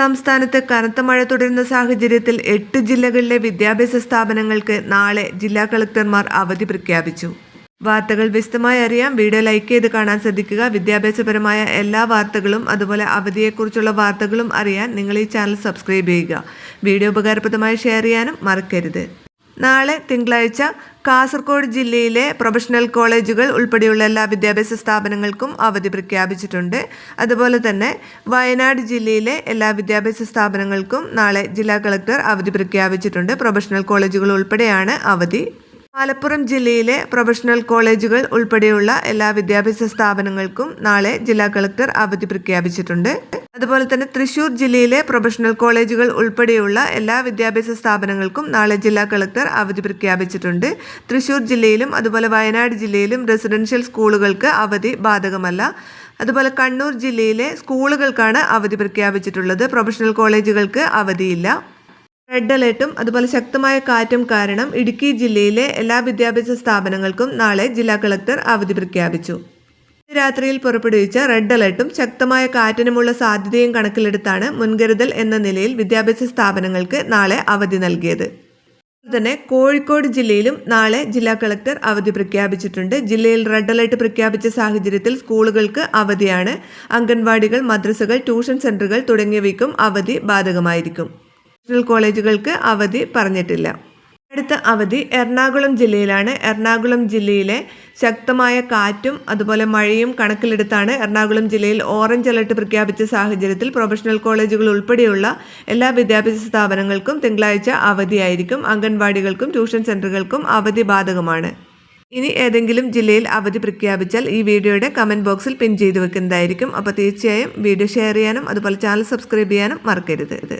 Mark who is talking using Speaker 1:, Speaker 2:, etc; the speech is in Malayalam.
Speaker 1: സംസ്ഥാനത്ത് കനത്ത മഴ തുടരുന്ന സാഹചര്യത്തിൽ എട്ട് ജില്ലകളിലെ വിദ്യാഭ്യാസ സ്ഥാപനങ്ങൾക്ക് നാളെ ജില്ലാ കളക്ടർമാർ അവധി പ്രഖ്യാപിച്ചു വാർത്തകൾ വിശദമായി അറിയാൻ വീഡിയോ ലൈക്ക് ചെയ്ത് കാണാൻ ശ്രദ്ധിക്കുക വിദ്യാഭ്യാസപരമായ എല്ലാ വാർത്തകളും അതുപോലെ അവധിയെക്കുറിച്ചുള്ള വാർത്തകളും അറിയാൻ നിങ്ങൾ ഈ ചാനൽ സബ്സ്ക്രൈബ് ചെയ്യുക വീഡിയോ ഉപകാരപ്രദമായി ഷെയർ ചെയ്യാനും മറക്കരുത് നാളെ തിങ്കളാഴ്ച കാസർഗോഡ് ജില്ലയിലെ പ്രൊഫഷണൽ കോളേജുകൾ ഉൾപ്പെടെയുള്ള എല്ലാ വിദ്യാഭ്യാസ സ്ഥാപനങ്ങൾക്കും അവധി പ്രഖ്യാപിച്ചിട്ടുണ്ട് അതുപോലെ തന്നെ വയനാട് ജില്ലയിലെ എല്ലാ വിദ്യാഭ്യാസ സ്ഥാപനങ്ങൾക്കും നാളെ ജില്ലാ കളക്ടർ അവധി പ്രഖ്യാപിച്ചിട്ടുണ്ട് പ്രൊഫഷണൽ കോളേജുകൾ ഉൾപ്പെടെയാണ് അവധി മലപ്പുറം ജില്ലയിലെ പ്രൊഫഷണൽ കോളേജുകൾ ഉൾപ്പെടെയുള്ള എല്ലാ വിദ്യാഭ്യാസ സ്ഥാപനങ്ങൾക്കും നാളെ ജില്ലാ കളക്ടർ അവധി പ്രഖ്യാപിച്ചിട്ടുണ്ട് അതുപോലെ തന്നെ തൃശൂർ ജില്ലയിലെ പ്രൊഫഷണൽ കോളേജുകൾ ഉൾപ്പെടെയുള്ള എല്ലാ വിദ്യാഭ്യാസ സ്ഥാപനങ്ങൾക്കും നാളെ ജില്ലാ കളക്ടർ അവധി പ്രഖ്യാപിച്ചിട്ടുണ്ട് തൃശൂർ ജില്ലയിലും അതുപോലെ വയനാട് ജില്ലയിലും റെസിഡൻഷ്യൽ സ്കൂളുകൾക്ക് അവധി ബാധകമല്ല അതുപോലെ കണ്ണൂർ ജില്ലയിലെ സ്കൂളുകൾക്കാണ് അവധി പ്രഖ്യാപിച്ചിട്ടുള്ളത് പ്രൊഫഷണൽ കോളേജുകൾക്ക് അവധിയില്ല റെഡ് അലേർട്ടും അതുപോലെ ശക്തമായ കാറ്റും കാരണം ഇടുക്കി ജില്ലയിലെ എല്ലാ വിദ്യാഭ്യാസ സ്ഥാപനങ്ങൾക്കും നാളെ ജില്ലാ കളക്ടർ അവധി പ്രഖ്യാപിച്ചു രാത്രിയിൽ പുറപ്പെടുവിച്ച റെഡ് അലർട്ടും ശക്തമായ കാറ്റിനുമുള്ള സാധ്യതയും കണക്കിലെടുത്താണ് മുൻകരുതൽ എന്ന നിലയിൽ വിദ്യാഭ്യാസ സ്ഥാപനങ്ങൾക്ക് നാളെ അവധി നൽകിയത് തന്നെ കോഴിക്കോട് ജില്ലയിലും നാളെ ജില്ലാ കളക്ടർ അവധി പ്രഖ്യാപിച്ചിട്ടുണ്ട് ജില്ലയിൽ റെഡ് അലർട്ട് പ്രഖ്യാപിച്ച സാഹചര്യത്തിൽ സ്കൂളുകൾക്ക് അവധിയാണ് അംഗൻവാടികൾ മദ്രസകൾ ട്യൂഷൻ സെന്ററുകൾ തുടങ്ങിയവയ്ക്കും അവധി ബാധകമായിരിക്കും ഹോസ്പിറ്റൽ കോളേജുകൾക്ക് അവധി പറഞ്ഞിട്ടില്ല അടുത്ത അവധി എറണാകുളം ജില്ലയിലാണ് എറണാകുളം ജില്ലയിലെ ശക്തമായ കാറ്റും അതുപോലെ മഴയും കണക്കിലെടുത്താണ് എറണാകുളം ജില്ലയിൽ ഓറഞ്ച് അലർട്ട് പ്രഖ്യാപിച്ച സാഹചര്യത്തിൽ പ്രൊഫഷണൽ കോളേജുകൾ ഉൾപ്പെടെയുള്ള എല്ലാ വിദ്യാഭ്യാസ സ്ഥാപനങ്ങൾക്കും തിങ്കളാഴ്ച അവധിയായിരിക്കും അംഗൻവാടികൾക്കും ട്യൂഷൻ സെൻ്ററുകൾക്കും അവധി ബാധകമാണ് ഇനി ഏതെങ്കിലും ജില്ലയിൽ അവധി പ്രഖ്യാപിച്ചാൽ ഈ വീഡിയോയുടെ കമൻറ്റ് ബോക്സിൽ പിൻ ചെയ്ത് വെക്കുന്നതായിരിക്കും അപ്പോൾ തീർച്ചയായും വീഡിയോ ഷെയർ ചെയ്യാനും അതുപോലെ ചാനൽ സബ്സ്ക്രൈബ് ചെയ്യാനും മറക്കരുത്